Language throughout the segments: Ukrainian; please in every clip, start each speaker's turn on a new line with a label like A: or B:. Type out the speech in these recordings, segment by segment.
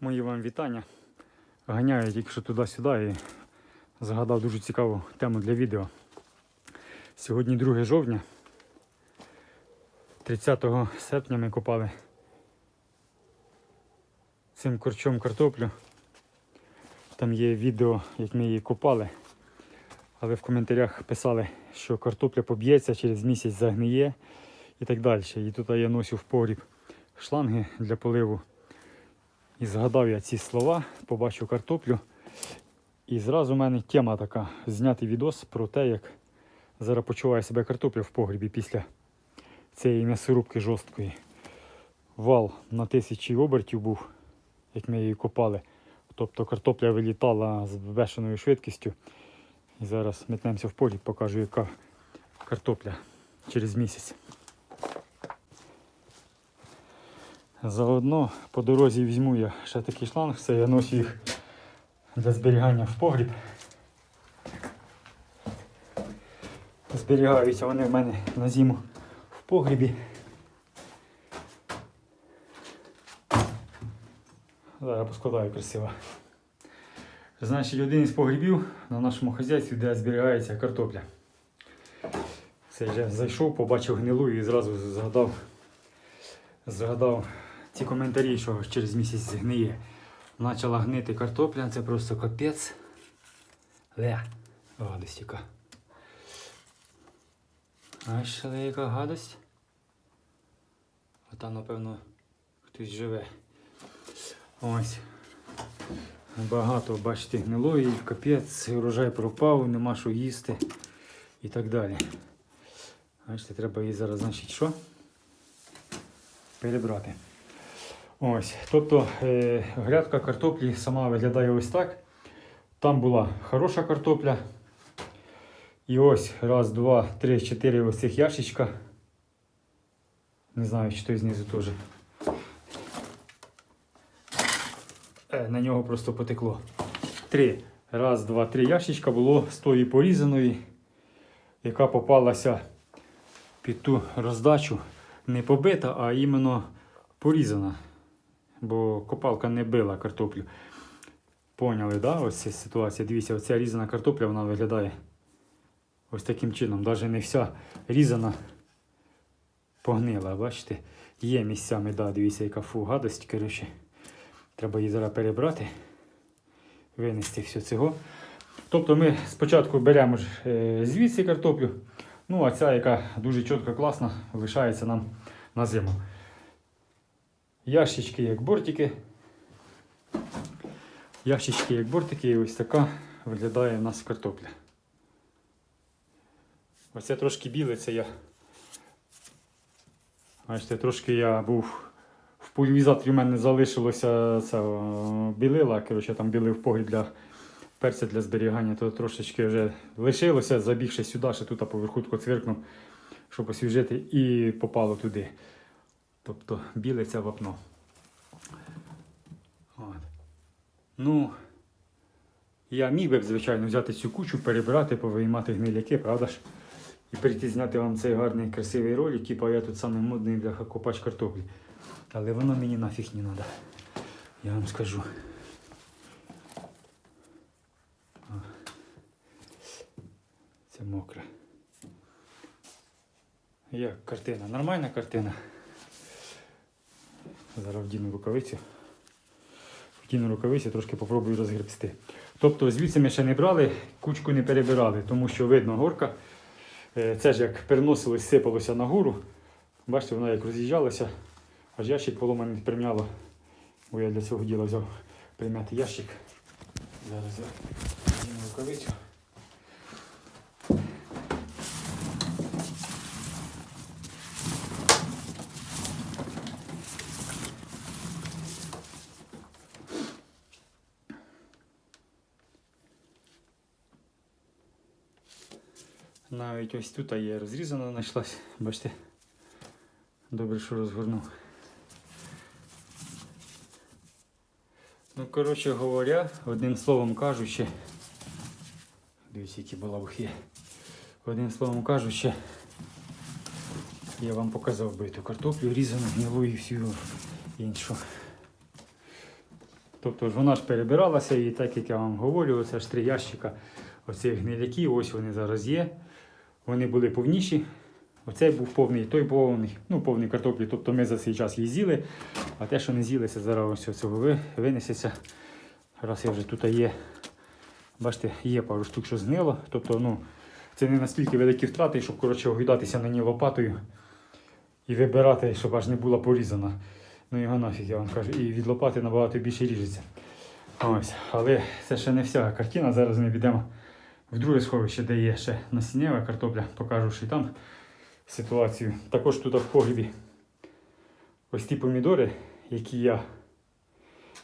A: Мої вам вітання. Ганяю тільки що туди-сюди і згадав дуже цікаву тему для відео. Сьогодні 2 жовтня. 30 серпня ми копали цим корчом картоплю. Там є відео, як ми її копали. Але в коментарях писали, що картопля поб'ється, через місяць загниє і так далі. І тут я носив в погріб шланги для поливу. І згадав я ці слова, побачив картоплю. І зразу в мене тема така зняти відос про те, як зараз почуває себе картопля в погрібі після цієї м'ясорубки жорсткої. Вал на тисячі обертів був, як ми її копали. Тобто картопля вилітала з бешеною швидкістю. І зараз метнемося в погріб, покажу, яка картопля через місяць. Заодно по дорозі візьму я ще такий шланг, це я ношу їх для зберігання в погріб. Зберігаються вони в мене на зиму в погрібі. Зараз поскладаю красиво. Значить, один із погрібів на нашому хазяйстві, де зберігається картопля. Це я зайшов, побачив гнилу і зразу згадав, згадав ці коментарі, що через місяць згниє. Почала гнити картопля, це просто капець. Ле, гадость яка. А ще ле, яка гадость. А там, напевно, хтось живе. Ось. Багато, бачите, гнилої, капець, урожай пропав, нема що їсти і так далі. Бачите, треба її зараз, значить, що? Перебрати. Ось, тобто е, грядка картоплі сама виглядає ось так. Там була хороша картопля. І ось раз, два, три, чотири ось цих ящичка. Не знаю, чи той знизу теж. Е, на нього просто потекло. Три. Раз, два, три ящичка було з тої порізаної, яка попалася під ту роздачу. Не побита, а іменно порізана. Бо копалка не била картоплю. Поняли, да? Ось ситуація. Дивіться, оця різана картопля вона виглядає ось таким чином. Навіть не вся різана погнила, бачите? Є місцями, да, дивіться, яка фу гадость, коротше. Треба її зараз перебрати, винести все цього. Тобто ми спочатку беремо ж, е, звідси картоплю, ну а ця, яка дуже чітко класна, лишається нам на зиму. Ящички як бортики. Ящички як бортики, і ось така виглядає у нас картопля. Оце трошки біле, це я. Бачите, трошки я був в пульвізаторі, у мене залишилося це білила. Коротше, там білив погріб для перця для зберігання, то трошечки вже лишилося, забігши сюди, ще тут поверху тако цвиркнув, щоб освіжити, і попало туди. Тобто це вапно. От. Ну, я міг би, звичайно, взяти цю кучу, перебирати, повиймати гниляки, правда ж? І прийти зняти вам цей гарний красивий ролик, типу я тут самий модний бляха копач картоплі. Але воно мені нафіг не треба. Я вам скажу. Це мокре. Як картина? Нормальна картина. Зараз вдіну рукавицю. Вдіну рукавицю, трошки попробую розгребсти. Тобто звідси ми ще не брали, кучку не перебирали, тому що видно горка. Е, Це ж як переносилось, сипалося нагору. Бачите, вона як роз'їжджалася, аж ящик поломаний прим'яло. Бо я для цього діла взяв прийняти ящик. Зараз я рукавицю. Навіть ось тут є розрізана знайшлась. Бачите? Добре, що розгорнув. Ну, коротше говоря, одним словом кажучи, дивіться, які балабухи. Одним словом кажучи, я вам показав би ту картоплю різану, гнилу і всю іншу. Тобто ж вона ж перебиралася, і так як я вам говорю, це ж три ящика оцих гниляків, ось вони зараз є. Вони були повніші. Оцей був повний, той повний, ну повний картоплі. Тобто ми за цей час її з'їли, а те, що не з'їлися, зараз ось цього винесеться. Раз я вже тут є. Бачите, є пару штук, що згнило. Тобто, ну, це не настільки великі втрати, щоб коротше огидатися на ній лопатою і вибирати, щоб аж не була порізана. Ну його нафіг, я вам кажу. І від лопати набагато більше ріжеться. Ось. Але це ще не вся картина. Зараз ми підемо в друге сховище, де є ще насіннєва картопля. Покажу, що і там ситуацію. Також тут в погрібі ось ті помідори, які я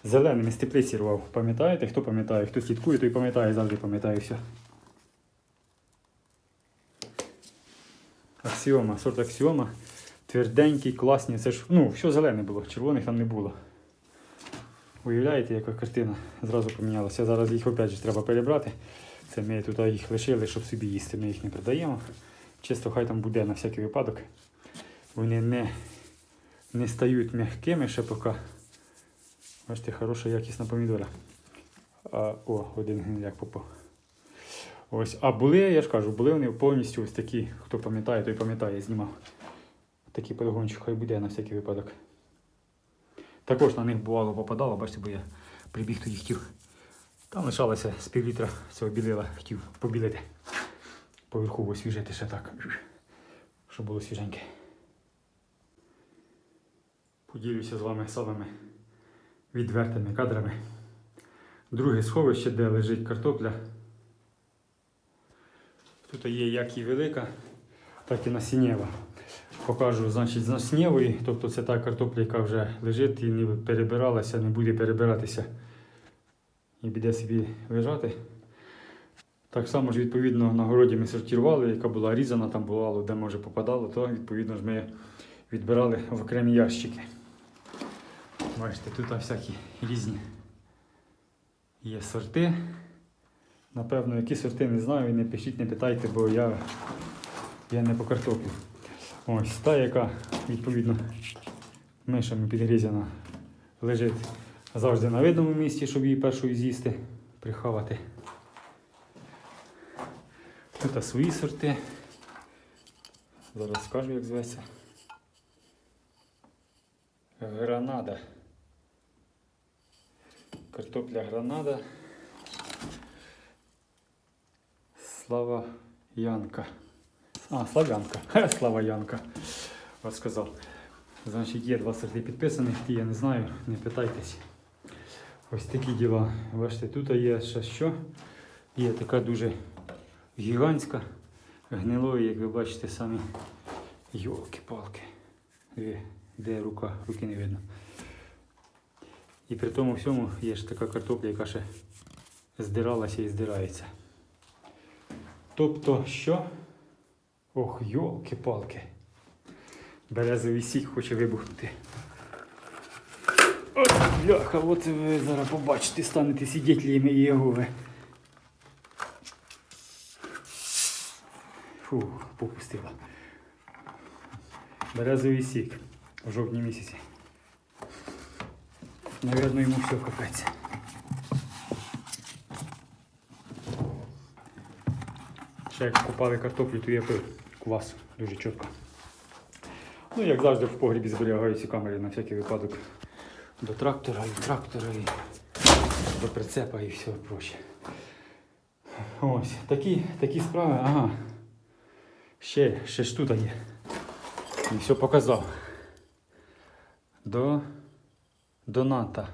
A: зеленими з теплиці рвав. Пам'ятаєте? Хто пам'ятає? Хто слідкує, той пам'ятає, завжди пам'ятає все. Аксіома, сорт аксіома. Тверденький, класні. Це ж ну, все зелене було, червоних там не було. Уявляєте, яка картина зразу помінялася. Зараз їх опять же треба перебрати. Це ми тут їх лишили, щоб собі їсти. Ми їх не продаємо. Чисто хай там буде на всякий випадок. Вони не, не стають м'якими ще поки. Бачите, хороша якісна помідора. А, о, один гниляк попав. Ось, а були, я ж кажу, були вони повністю ось такі, хто пам'ятає, той пам'ятає, знімав. Такий полігончик хай буде на всякий випадок. Також на них бувало попадало, бачите, бо я прибіг тоді хотів. Там лишалося з пів літра цього білила, хотів побілити. Поверху освіжити ще так, щоб було свіженьке. Поділюся з вами самими відвертими кадрами. Друге сховище, де лежить картопля. Тут є як і велика, так і насіннєва. Покажу, значить, з насіннєвої, тобто це та картопля, яка вже лежить і не перебиралася, не буде перебиратися і буде собі лежати. Так само ж, відповідно, на городі ми сортували, яка була різана, там бувало, де може попадало, то відповідно ж ми відбирали в окремі ящики. Бачите, тут всякі різні є сорти. Напевно, які сорти не знаю, не пишіть, не питайте, бо я, я не по картоплі. Ось та, яка відповідно мишами підгрізана, лежить завжди на видному місці, щоб її першою з'їсти, приховати. Тут свої сорти. Зараз скажу, як зветься. Гранада. Картопля гранада. Слава Янка. А, Славянка. Слава Янка. От. Значить, є два сорти підписаних, ті я не знаю, не питайтесь. Ось такі діла. Бачите, тут є ще що. Є така дуже гігантська, гнилої, як ви бачите самі. Йолки-палки. Де, рука, руки не видно. І при тому всьому є ж така картопля, яка ще здиралася і здирається. Тобто що? Ох, йолки-палки. Березовий сік хоче вибухнути. От, бляха, от ви зараз побачите, станете свідетелями Єгови. Фу, попустила. Березовий сік в жовтні місяці. Навірно, йому все капець. Ще як купали картоплю, то я пив квас дуже чітко. Ну, як завжди, в погрібі зберігаю ці камери на всякий випадок до трактора, і трактора, і до прицепа і все проще. Ось, такі, такі справи. Ага. Ще, ще ж тут є. І все показав. До доната.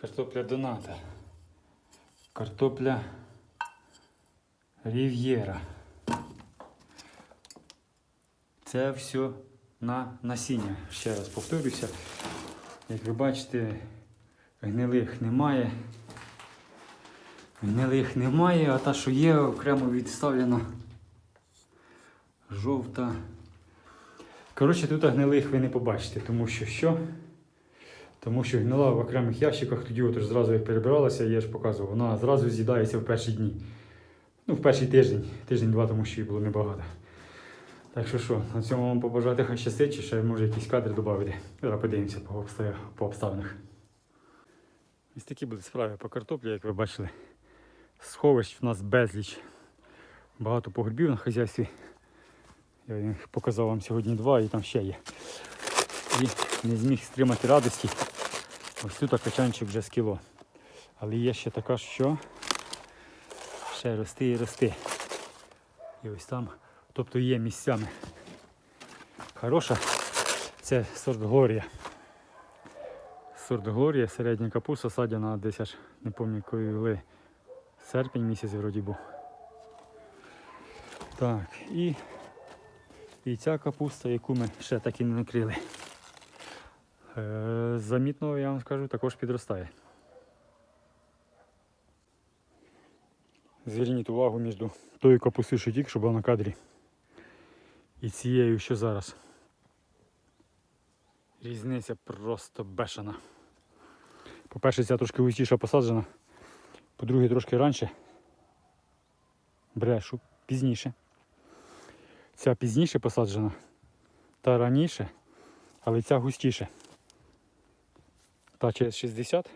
A: Картопля доната. Картопля Рів'єра. Це все на насіння. Ще раз повторюся. Як ви бачите, гнилих немає. Гнилих немає, а та, що є, окремо відставлена жовта. Коротше, тут гнилих ви не побачите, тому що що? Тому що гнила в окремих ящиках, тоді от зразу як перебиралася, я ж показував, вона зразу з'їдається в перші дні. Ну, в перший тиждень, тиждень-два, тому що її було небагато. Так що що, на цьому вам побажати хай щастить, чи ще може якісь кадри додати. Зараз подивимося по обставинах. Ось такі були справи по картоплі, як ви бачили. Сховищ в нас безліч. Багато погребів на хазяйстві. Я показав вам сьогодні два і там ще є. І не зміг стримати радості. Ось тут качанчик вже з кіло. Але є ще така, що ще рости і рости. І ось там, тобто є місцями. Хороша. Це сорт Глорія. Сорт Глорія, середня капуста, садяна десь аж не пам'ятаю коли. Серпень місяць вроді був. Так, і, і ця капуста, яку ми ще так і не накрили. Е, замітно, я вам скажу, також підростає. Зверніть увагу між тою капустою, що тільки що була на кадрі. І цією, що зараз. Різниця просто бешена. По-перше, ця трошки густіша посаджена. По-друге, трошки раніше. Брешу пізніше. Ця пізніше посаджена. Та раніше, але ця густіше. Та через 60,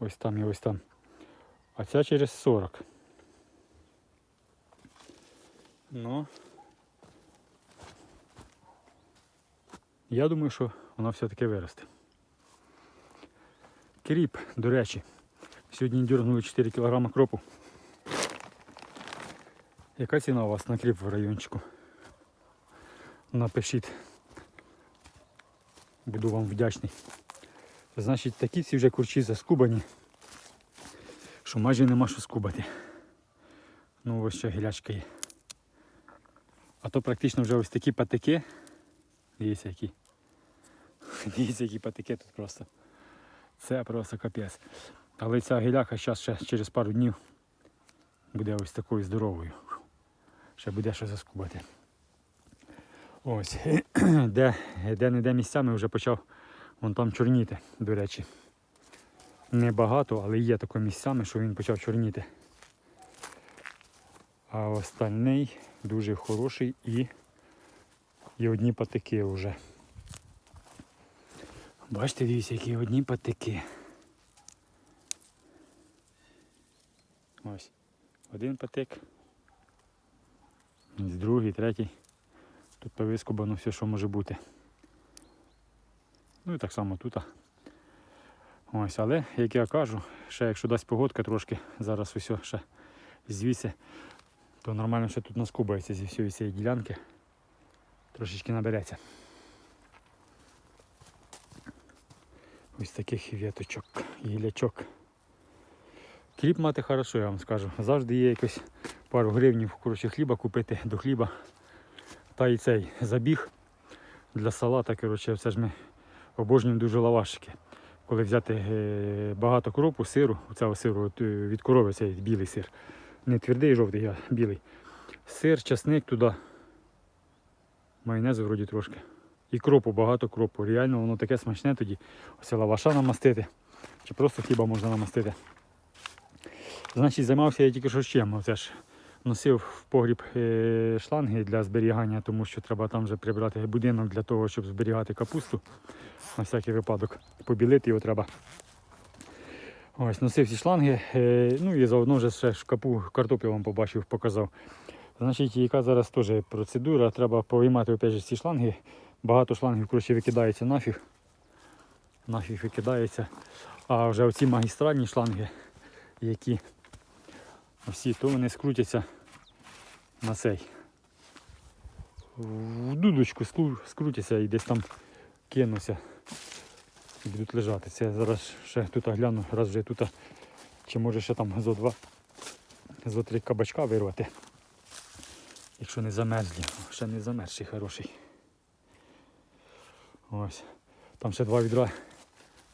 A: ось там і ось там. А ця через 40. Ну. Я думаю, що вона все-таки виросте. Кріп, до речі, сьогодні дюрнули 4 кг кропу. Яка ціна у вас на кріп в райончику? Напишіть. Буду вам вдячний. Значить, такі всі вже курчі заскубані, що майже нема що скубати. Ну ось ще гілячка є. А то практично вже ось такі патики. Дивіться які. Дивіться, які патики тут просто. Це просто капець. Але ця гіляка зараз ще через пару днів буде ось такою здоровою. Ще буде що заскубати. Ось, де, де не де місцями вже почав вон там чорніти, до речі. Небагато, але є таке місцями, що він почав чорніти. А остальний дуже хороший і, і одні патики вже. Бачите, дивіться, які одні патики. Ось. Один патик. Другий, третій. Тут повискубано все, що може бути. Ну і так само тут. Ось, але, як я кажу, ще якщо дасть погодка трошки, зараз усе ще звідси, то нормально ще тут наскубається зі всієї цієї ділянки. Трошечки набереться. Ось таких віточок, гілячок. Хліб мати хорошо, я вам скажу. Завжди є якось пару гривнів коротше, хліба купити до хліба. Та і цей забіг для салата. Коротше, це ж ми обожнюємо дуже лавашики. Коли взяти е, багато кропу, сиру, оцього сиру е, від корови цей білий сир. Не твердий жовтий, а білий. Сир, часник туди. Майонезу вроді трошки. І кропу, багато кропу. Реально воно таке смачне тоді. Ось лаваша намастити. Чи просто хліба можна намастити. Значить, займався я тільки що чим. Оце ж носив в погріб е, шланги для зберігання, тому що треба там вже прибрати будинок для того, щоб зберігати капусту. На всякий випадок. Побілити його треба. Ось, носив ці шланги. е, ну і заодно вже ще шкапу картоплю вам побачив, показав. Значить, яка зараз теж процедура, треба повиймати опять же, ці шланги. Багато шлангів коротше, викидається нафіг. Нафіг викидається. А вже оці магістральні шланги, які всі, то вони скрутяться на цей. В дудочку скрутяться і десь там кинуться. І будуть лежати. Це я зараз ще тут гляну, раз вже тут, чи може ще там зо два, зо три кабачка вирвати. Якщо не замерзлі, ще не замерзший хороший. Ось. Там ще два відра,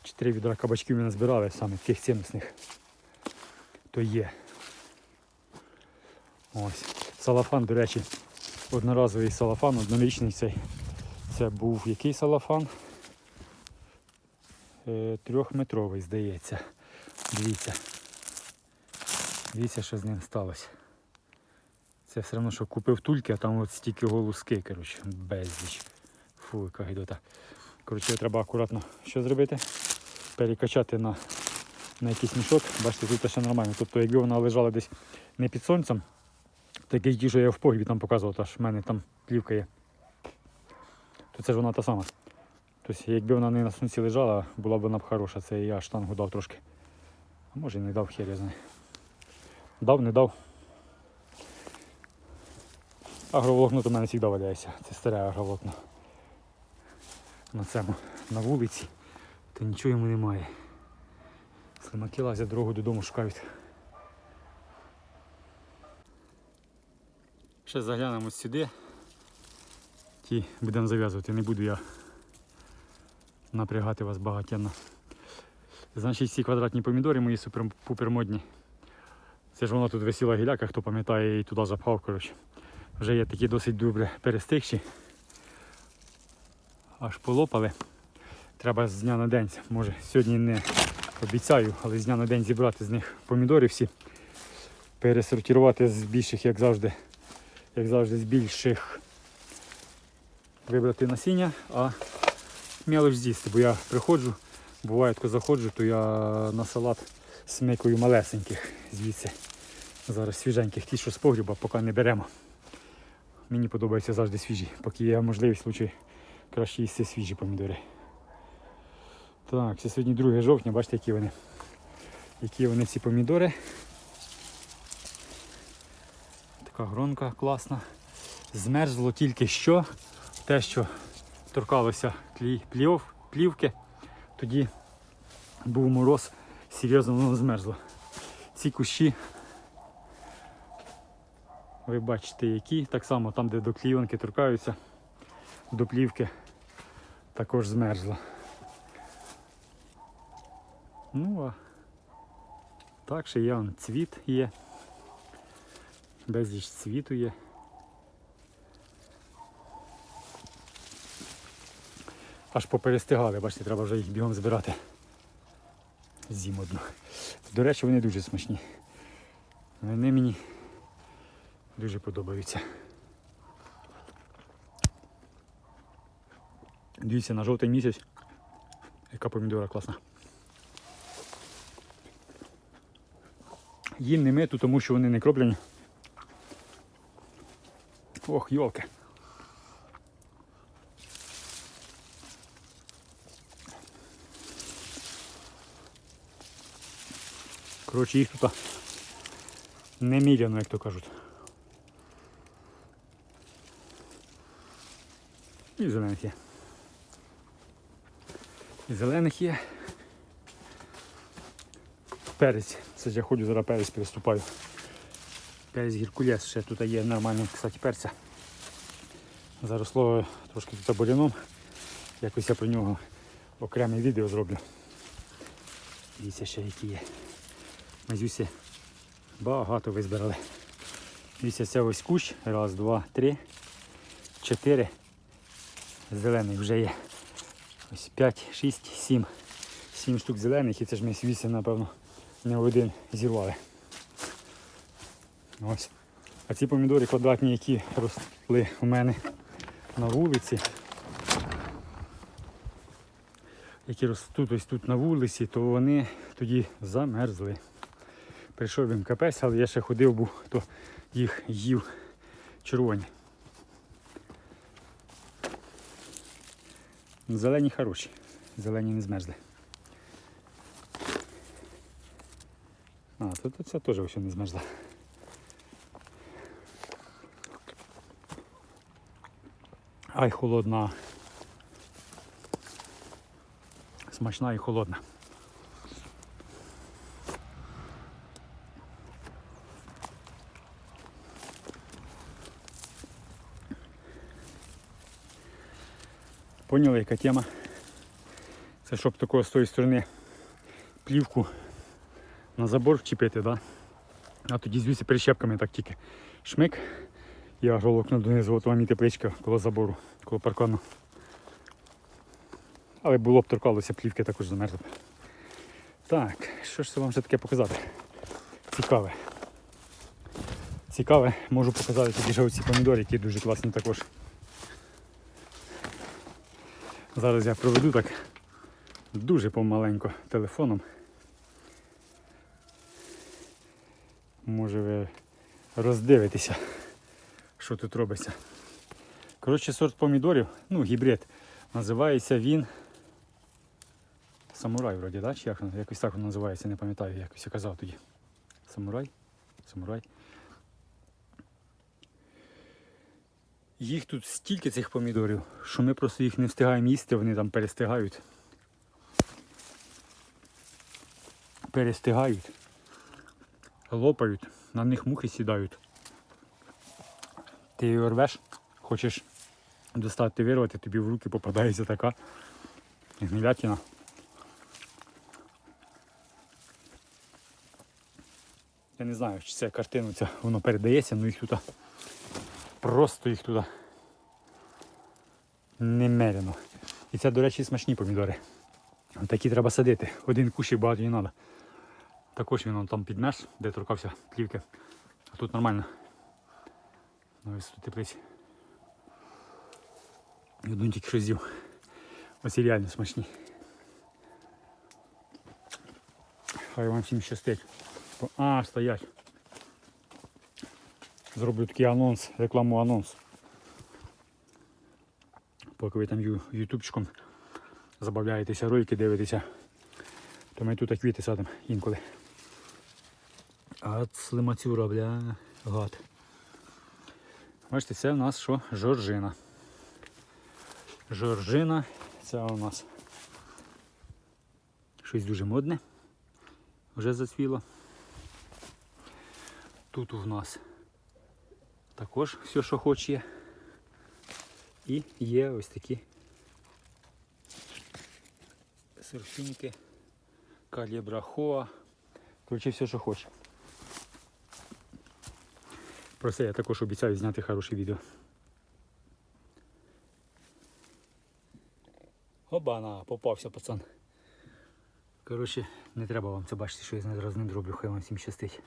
A: чотири відра кабачків ми назбирали саме тих цінностних. То є. Ось. Салафан, до речі, одноразовий салафан, однорічний цей. Це був який салафан? Е, трьохметровий, здається. Дивіться. Дивіться, що з ним сталося. Це все одно, що купив тульки, а там от стільки голуски, коротше, безліч. Фу, яка гидота. Коротше, треба акуратно що зробити? Перекачати на на якийсь мішок. Бачите, тут ще нормально. Тобто, якби вона лежала десь не під сонцем, такий ті, що я в погрібі там показував, аж в мене там плівка є. То це ж вона та сама. Тобто, якби вона не на сонці лежала, була б вона б хороша. Це я штангу дав трошки. А може і не дав, хер я знаю. Дав, не дав. Агроволокно то в мене завжди валяється. Це старе агроволокно. На цьому, на вулиці, то нічого йому немає. Слимаки лазять дорогу додому шукають. Ще заглянемо сюди. Ті будемо зав'язувати, не буду я напрягати вас багатенно. Значить, ці квадратні помідори мої супер-пупер модні. Це ж воно тут висіла гіляка, хто пам'ятає, я її туди запхав, коротше. Вже є такі досить добре перестигші. Аж полопали. Треба з дня на день, може сьогодні не обіцяю, але з дня на день зібрати з них помідори всі. Пересортувати з більших, як завжди, як завжди, з більших вибрати насіння, а мелоч з'їсти, бо я приходжу, буває, коли заходжу, то я на салат смикую малесеньких звідси. Зараз свіженьких, ті, що з погріба, поки не беремо. Мені подобаються завжди свіжі, поки є можливість лучше краще їсти свіжі помідори. Так, сьогодні 2 жовтня, бачите, які вони. Які вони ці помідори. Така гронка класна. Змерзло тільки що. Те, що торкалося тлі- плів, плівки, тоді був мороз, серйозно воно змерзло. Ці кущі, ви бачите, які, так само там, де до клійонки торкаються, до плівки, також змерзло. Ну а так ще є он цвіт є. Безліч цвіту є. Аж поперестигали, бачите, треба вже їх бігом збирати. Зім одну. До речі, вони дуже смачні. Вони мені дуже подобаються. Дивіться, на жовтий місяць. Яка помідора класна. Їм не миту, тому що вони не кроплені. Ох, йолки. Коротше, їх тут неміряно, як то кажуть. І зелених. Зелених є. Перець. Це ж я ходжу зараз перець переступаю. Перець гіркулес ще тут є нормальний, кстати, перця. Заросло трошки тут буряном. Якось я про нього окреме відео зроблю. Дивіться ще які є. Мазюсі багато визбирали. Дивіться, це ось кущ. Раз, два, три, чотири. Зелений вже є. Ось 5, 6, 7. 7 штук зелених і це ж ми вісім, напевно, не один зірвали. Ось. А ці помідори квадратні, які росли у мене на вулиці, які ростуть ось тут на вулиці, то вони тоді замерзли. Прийшов їм капець, але я ще ходив, був, то їх їв червоні. Зелені хороші, зелені не змерзли. А, тут, це теж ось не змерзло. Ай, холодна. Смачна і холодна. Поняли, яка тема? Це щоб такого з тої сторони плівку на забор вчепити, да? а тоді звідси прищепками так тільки шмик і агролокно донизу, от вам і тепличка коло забору, коло паркану. Але було б торкалося, плівки також замерзли. Так, що ж це вам ще таке показати? Цікаве. Цікаве, можу показати тоді ще оці помідори, які дуже класні також. Зараз я проведу так дуже помаленько телефоном. Може ви роздивитеся, що тут робиться. Коротше, сорт помідорів, ну, гібрид, називається він Самурай вроді, да? Чи як якось так він називається, не пам'ятаю, якось я казав тоді. Самурай? Самурай. Їх тут стільки цих помідорів, що ми просто їх не встигаємо їсти, вони там перестигають. Перестигають, лопають, на них мухи сідають. Ти її рвеш, хочеш достати вирвати, тобі в руки попадається така гнилятина. Я не знаю, чи це картину ця воно передається, але їх тут просто їх туди немерено. І це, до речі, смачні помідори. Такі треба садити. Один кущик багато не треба. Також він там підмеш, де торкався плівки. А тут нормально. Ну, ось тут теплиці. Один тільки що з'їв. Ось і реально смачні. Хай вам всім щастить. А, стоять. Зроблю такий анонс, рекламу анонс. Поки ви там ютубчиком забавляєтеся, ролики дивитеся, то ми тут квіти садимо інколи. А слимацюра, бля, гад. Бачите, це у нас що? Жоржина. Жоржина, це у нас щось дуже модне. Вже зацвіло. Тут у нас також все, що хоч є. І є ось такі серфінки, калібра хоа. Коротше, все, що хоче. Про це я також обіцяю зняти хороше відео. Обана, попався пацан. Коротше, не треба вам це бачити, що я зараз з ним зроблю, хай вам всім щастить.